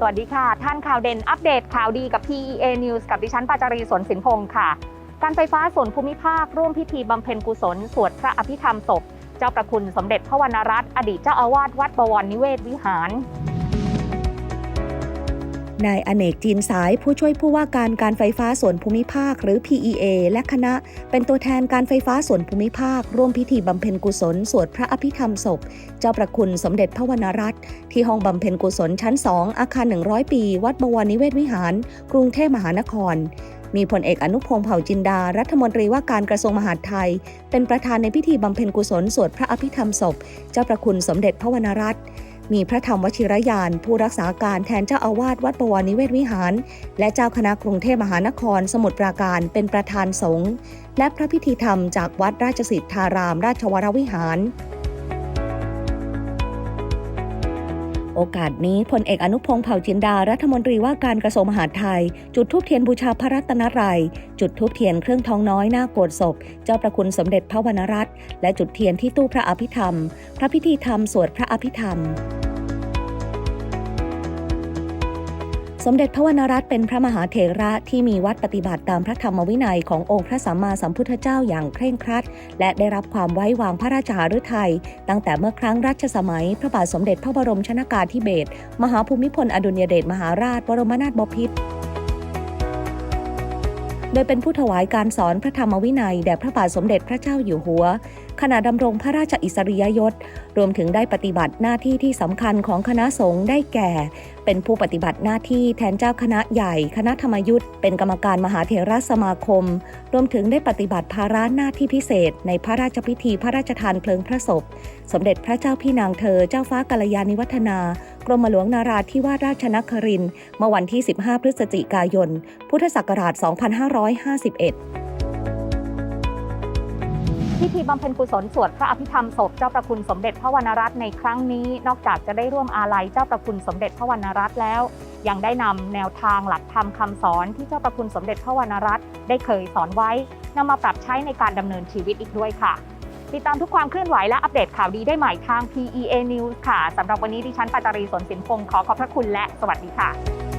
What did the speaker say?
สวัสดีค่ะ ท่านข่าวเด่นอัปเดตข่าวดีกับ PEA News กับดิฉันปาจารีสวนสินพงศ์ค่ะ การไฟฟ้าส่วนภูมิภาค ร่วมพิธีบำเพ็ญกุศล สวดพระอภิธรรมศพ เจ้าประคุณสมเด็จพระวรรณรัตน์อดีตเจ้าอาวาสวัดบวรนิเวศวิหาร นายอเนกจีนสายผู้ช่วยผู้ว่าการการไฟฟ้าส่วนภูมิภาคหรือ PEA และคณะ เป็นตัวแทนการไฟฟ้าส่วนภูมิภาค ร่วมพิธีบำเพ็ญกุศล สวดพระอภิธรรมศพ เจ้าประคุณสมเด็จพระวรรณรัตน์ที่ห้องบำเพ็ญกุศลชั้น 2 อาคาร 100 ปี วัดบวรนิเวศวิหาร กรุงเทพมหานครมีพลเอกอนุพงษ์เผ่าจินดา รัฐมนตรีว่าการกระทรวงมหาดไทย เป็นประธานในพิธีบำเพ็ญกุศลสวดพระอภิธรรมศพ เจ้าประคุณสมเด็จพระวรรณรัตน์ มีพระธรรมวชิรยาน ผู้รักษาการแทนเจ้าอาวาสวัดบวรนิเวศวิหาร และเจ้าคณะกรุงเทพมหานคร สมุทรปราการเป็นประธานสงฆ์และพระพิธีธรรมจากวัดราชสิทธารามราชวรวิหาร โอกาสนี้พลเอกอนุพงศ์เผ่าจินดารัฐมนตรีว่าการกระทรวงมหาดไทย จุดทูบเทียนบูชาพระรัตนตรัย จุดทูบเทียนเครื่องทองน้อยหน้าโกรธศพ เจ้าประคุณสมเด็จพระวรรณรัตน์และจุดเทียนที่ตู้พระอภิธรรม พระพิธีธรรมสวดพระอภิธรรม สมเด็จพระวรรณรัตน์เป็นพระมหาเถระที่มีวัดปฏิบัติตามพระธรรมวินัยขององค์พระสัมมาสัมพุทธเจ้าอย่างเคร่งครัด และได้รับความไว้วางพระราชหฤทัยตั้งแต่เมื่อครั้งรัชสมัย พระบาทสมเด็จพระบรมชนากาธิเบศรมหาภูมิพลอดุลยเดชมหาราชบรมนาถบพิตร โดยเป็นผู้ถวายการสอนพระธรรมวินัยแด่พระบาทสมเด็จพระเจ้าอยู่หัว ขณะดำรงพระราชอิสริยยศ รวมถึงได้ปฏิบัติหน้าที่ที่สำคัญของคณะสงฆ์ได้แก่ เป็นผู้ปฏิบัติหน้าที่แทนเจ้าคณะใหญ่ คณะธรรมยุทธ์เป็นกรรมการมหาเถรสมาคม รวมถึงได้ปฏิบัติภาระหน้าที่พิเศษ ในพระราชพิธีพระราชทานเพลิงพระศพ สมเด็จพระเจ้าพี่นางเธอเจ้าฟ้ากัลยาณิวัฒนา กรมหลวงนาราธิวาสราชนครินเมื่อวันที่ 15 พฤศจิกายน พุทธศักราช 2551พิธีบำเพ็ญกุศลสวดพระอภิธรรมศพเจ้าประคุณสมเด็จพระวรรณรัตน์ในครั้งนี้ นอกจากจะได้ร่วมอาลัยเจ้าประคุณสมเด็จพระวรรณรัตน์แล้ว ยังได้นำแนวทางหลักธรรมคำสอนที่เจ้าประคุณสมเด็จพระวรรณรัตน์ได้เคยสอนไว้นำมาปรับใช้ในการดำเนินชีวิตอีกด้วยค่ะ ติดตามทุกความเคลื่อนไหวและอัปเดตข่าวดีได้ใหม่ทาง PEA News ค่ะสำหรับวันนี้ดิฉันปาจารีสนสินพงศ์ขอขอบพระคุณและสวัสดีค่ะ